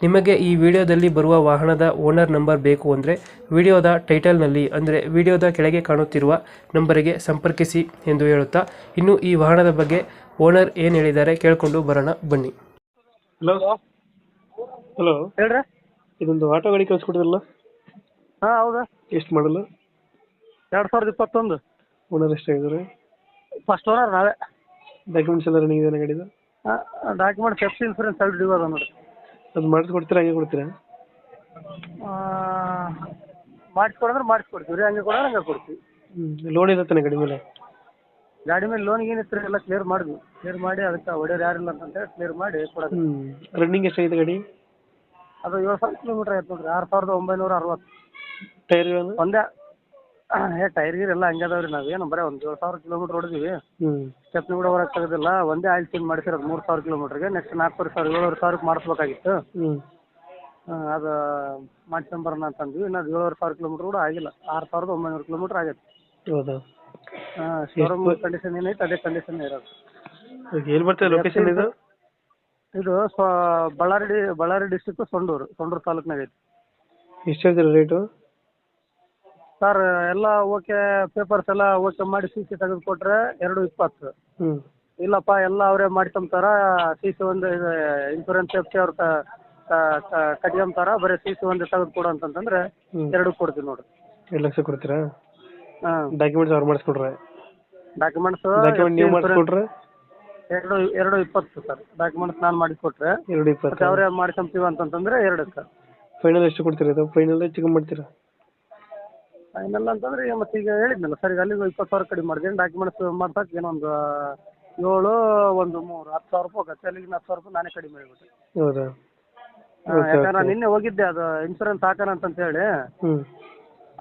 ನಿಮಗೆ ಈ ವಿಡಿಯೋದಲ್ಲಿ ಬರುವ ವಾಹನದ ಓನರ್ ನಂಬರ್ ಬೇಕು ಅಂದರೆ ವಿಡಿಯೋದ ಟೈಟಲ್ನಲ್ಲಿ ಅಂದರೆ ವಿಡಿಯೋದ ಕೆಳಗೆ ಕಾಣುತ್ತಿರುವ ನಂಬರಿಗೆ ಸಂಪರ್ಕಿಸಿ ಎಂದು ಹೇಳುತ್ತಾ ಇನ್ನು ಈ ವಾಹನದ ಬಗ್ಗೆ ಓನರ್ ಏನು ಹೇಳಿದ್ದಾರೆ ಕೇಳಿಕೊಂಡು ಬರೋಣ ಬನ್ನಿ. ಹಲೋ. ಹಲೋ. ಹೇಳ್ರಿ. ಇದೊಂದು ಆಟೋ ಗಾಡಿ ಕಳಿಸ್ಕೊಡಿದ್ರಲ್ಲ ಹಾಂ ಹೌದಾ. ಎಷ್ಟು ಮಾಡಲ್ಲ ಎರಡು ಸಾವಿರದ ಇಪ್ಪತ್ತೊಂದು. ಓನರ್ ಎಷ್ಟಾಗಿದ್ದಾರೆ ಫಸ್ಟ್ ಓನರ್ ನಾವೇ. ಡಾಕ್ಯುಮೆಂಟ್ಸ್ ಎಲ್ಲ ರನ್ನಿಂಗ್ ಇದೆ ಗಾಡಿದು? ಡಾಕ್ಯುಮೆಂಟ್ ಸೇಫ್ಟಿ ಇನ್ಸೂರೆನ್ಸ್ ಎರಡು ಡ್ಯೂ ಅದ ಅದು ಮಾಡಿಸ್ಕೊಡ್ತೀರಾ ಹಂಗೆ ಕೊಡ್ತೀರಾ? ಮಾಡಿಸ್ಕೊಡಂದ್ರೆ ಮಾಡಿಸ್ಕೊಡ್ತೀವಿ. ರೀ ಹಂಗೆ ಕೊಡೋರು ಹಂಗೆ ಕೊಡ್ತೀವಿ. ಹ್ಞೂ ಲೋನ್ ಇರುತ್ತಾನೆ ಗಾಡಿ ಮೇಲೆ? ಗಾಡಿ ಮೇಲೆ ಲೋನ್ ಏನಿತ್ತು ಎಲ್ಲ ಕ್ಲಿಯರ್ ಮಾಡಿದ್ವಿ. ಕ್ಲಿಯರ್ ಮಾಡಿ ಅದಕ್ಕೆ ಒಡೆಯೋರು ಯಾರಿಲ್ಲ ಅಂತಂದ್ರೆ ಕ್ಲಿಯರ್ ಮಾಡಿ ಕೊಡೋದು. ಹ್ಞೂ ರನ್ನಿಂಗ್ ಎಷ್ಟಾಗಿದೆ ಗಾಡಿ? ಅದು ಏಳು ಸಾವಿರ ಕಿಲೋಮೀಟರ್ ಆಯ್ತು ನೋಡ್ರಿ. ಆರು ಸಾವಿರದ ಒಂಬೈನೂರ ಅರವತ್ತು. ಟೈರ್ ಒಂದೇ ಏ ಟೈರ್ ಗೀರ್ ಎಲ್ಲ ಹಂಗೆ ಅದಾವೆ ರೀ ನಾವೇನು ಬರೀ ಒಂದು ಏಳು ಸಾವಿರ ಕಿಲೋಮೀಟ್ರ್ ಹೊಡೆದಿವಿ ಹ್ಞೂ ಸ್ಟೆಪ್ನಿ ಕೂಡ ಹೊರಗೆ ತೆಗೆದಿಲ್ಲ. ಒಂದೇ ಆಯಿಲ್ ಚೇಂಜ್ ಮಾಡಿಸಿರೋದು ಮೂರು ಸಾವಿರ ಕಿಲೋಮೀಟ್ರಿಗೆ. ನೆಕ್ಸ್ಟ್ ನಾಲ್ಕೂವರೆ ಸಾವಿರ ಏಳುವರೆ ಸಾವಿರಕ್ಕೆ ಮಾಡಿಸ್ಬೇಕಾಗಿತ್ತು. ಅದ ಮಾಡ್ಸ್ಕೊಂಡ್ ಅದು ಮಾಡ್ಕೊಂಬರೋಣ ಅಂತಂದ್ವಿ ಇನ್ನು ಅದು ಏಳುವರೆ ಸಾವಿರ ಕಿಲೋಮೀಟ್ರ್ ಕೂಡ ಆಗಿಲ್ಲ. ಆರು ಸಾವಿರದ ಒಂಬೈನೂರು ಕಿಲೋಮೀಟ್ರ್ ಆಗೈತೆ. ಹೌದಾ? ಹಾಂ ಶೋರೂಮ್ ಕಂಡೀಷನ್ ಏನೈತೆ? ಅದೇ ಕಂಡೀಷನ್ ಇರೋದು. ಓಕೆ ಬರ್ತದೆ ಲೊಕೇಶನ್ ಇದು? ಇದು ಸ್ವ ಬಳ್ಳಾರಿ ಡಿ ಬಳ್ಳಾರಿ ಡಿಸ್ಟಿಕ್ಕು ಸೊಂಡೂರು. ಸೊಂಡೂರು ತಾಲೂಕ್ನಾಗ ಐತಿ ಎಷ್ಟು ಹೇಳ್ತೀರಾ ರೇಟು ಸರ್ ಎಲ್ಲ ಓಕೆ ಪೇಪರ್ಸ್ ಎಲ್ಲ ಓಕೆ ಮಾಡಿ ಸಿ ಸಿ ತೆಗೆದು ಕೊಟ್ಟರೆ ಎರಡು ಇಪ್ಪತ್ತು. ಹ್ಞೂ ಇಲ್ಲಪ್ಪ ಎಲ್ಲ ಅವರೇ ಮಾಡ್ಕೊಂತಾರ ಸಿ ಸಿ ಒಂದು ಇದು ಇನ್ಶೂರೆನ್ಸ್ ಸೇಫ್ಟಿ ಅವ್ರು ಕಟ್ಕೊಂತಾರ ಬರೀ ಸಿ ಸಿ ಒಂದು ತೆಗೆದು ಕೊಡು ಅಂತಂತಂದ್ರೆ ಎರಡು ಕೊಡ್ತೀವಿ ನೋಡ್ರಿ. ಎರಡು ಲಕ್ಷ ಕೊಡ್ತೀರಾ? ಹಾಂ. ಡಾಕ್ಯುಮೆಂಟ್ಸ್ ಅವ್ರು ಮಾಡಿಸ್ಕೊಡ್ರೆ. ಡಾಕ್ಯುಮೆಂಟ್ಸ್ ಡಾಕ್ಯುಮೆಂಟ್ ನೀವು ಮಾಡಿಸ್ಕೊಟ್ರೆ? ಎರಡು ಎರಡು ಇಪ್ಪತ್ತು ಸರ್ ಡಾಕ್ಯುಮೆಂಟ್ಸ್ ನಾನು ಮಾಡಿಕೊಟ್ರೆ ಎರಡು ಮತ್ತೆ ಇಪ್ಪತ್ತು ಅವರೇ ಮಾಡ್ಕೊಂತೀವಿ ಅಂತಂತಂದ್ರೆ ಎರಡಕ್ಕೆ ಫೈನಲ್ ಎಷ್ಟು ಕೊಡ್ತೀರಾ ಇದು? ಫೈನಲ್ ಹೆಚ್ಚಿಗೆ ಮಾಡ್ತೀರಾ? ಫೈನಲ್ ಅಂತಂದ್ರೆ ಈಗ ಮತ್ತೆ ಈಗ ಹೇಳಿದ್ನಲ್ಲ ಸರ್ ಈಗ ಅಲ್ಲಿಗೆ ಇಪ್ಪತ್ತು ಸಾವಿರ ಕಡಿಮೆ ಮಾಡಿದ್ದೀನಿ ಡಾಕ್ಯುಮೆಂಟ್ಸ್ ಮಾಡ್ಸಕ್ಕೆ ಏನೊಂದು ಏಳು ಒಂದು ಮೂರು ಹತ್ತು ಸಾವಿರ ರೂಪಾಯಿ ಹೋಗುತ್ತೆ. ಅಲ್ಲಿಗೆ ಹತ್ತು ಸಾವಿರ ರೂಪಾಯಿ ನಾನೇ ಕಡಿಮೆ ಮಾಡಿಬಿಟ್ಟೆ ಹೌದಾ? ಯಾಕಂದ್ರೆ ನಾನು ನಿನ್ನೆ ಹೋಗಿದ್ದೆ ಅದು ಇನ್ಶೂರೆನ್ಸ್ ಹಾಕೋಣ ಅಂತ ಹೇಳಿ. ಹ್ಞೂ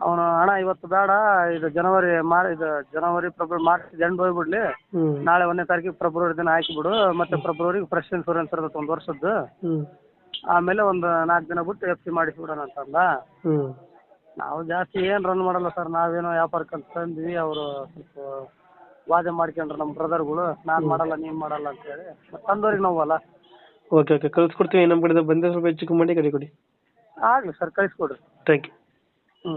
ಅವನು ಹಣ ಇವತ್ತು ಬೇಡ ಇದು ಜನವರಿ ಮಾರ್ ಇದು ಜನವರಿ ಫೆಬ್ರವರಿ ಮಾರ್ಚ್ ಎಂಡ್ ಹೋಗ್ಬಿಡ್ಲಿ. ಹ್ಞೂ ನಾಳೆ ಒಂದನೇ ತಾರೀಕಿಗೆ ಫೆಬ್ರವರಿ ದಿನ ಹಾಕಿಬಿಡು ಮತ್ತೆ ಫೆಬ್ರವರಿಗೆ ಫ್ರೆಶ್ ಇನ್ಶೂರೆನ್ಸ್ ಇರುತ್ತೆ ಒಂದು ವರ್ಷದ್ದು. ಹ್ಞೂ ಆಮೇಲೆ ಒಂದು ನಾಲ್ಕು ದಿನ ಬಿಟ್ಟು ಎಫ್ ಸಿ ಮಾಡಿಸ್ಬಿಡೋಣ ಅಂತಂದ. ಹ್ಞೂ ನಾವು ಜಾಸ್ತಿ ಏನು ರನ್ ಮಾಡಲ್ಲ ಸರ್ ನಾವೇನೋ ವ್ಯಾಪಾರಕ್ಕೆ ಅಂತ ತಂದ್ವಿ ಅವರು ಸ್ವಲ್ಪ ವಾದ ಮಾಡ್ಕೊಂಡ್ರು ನಮ್ಮ ಬ್ರದರ್ಗಳು ನಾನು ಮಾಡಲ್ಲ ನೀನು ಮಾಡಲ್ಲ ಅಂತೇಳಿ ಮತ್ತೆ ತಂದವ್ರಿಗೆ ನೋವಲ್ಲ ಓಕೆ ಓಕೆ ಕಳ್ಸ್ಕೊಡ್ತೀವಿ ನಮ್ಮ ಕಡೆಯಿಂದ ಬಂದರೆ ಸ್ವಲ್ಪ ಹೆಚ್ಚು ಕಮ್ಮಿ ಮಾಡಿ ಗಾಡಿ ಕೊಡಿ. ಆಗಲಿ ಸರ್ ಕಳಿಸ್ಕೊಡ್ರಿ. ಥ್ಯಾಂಕ್ ಯು ಹ್ಞೂ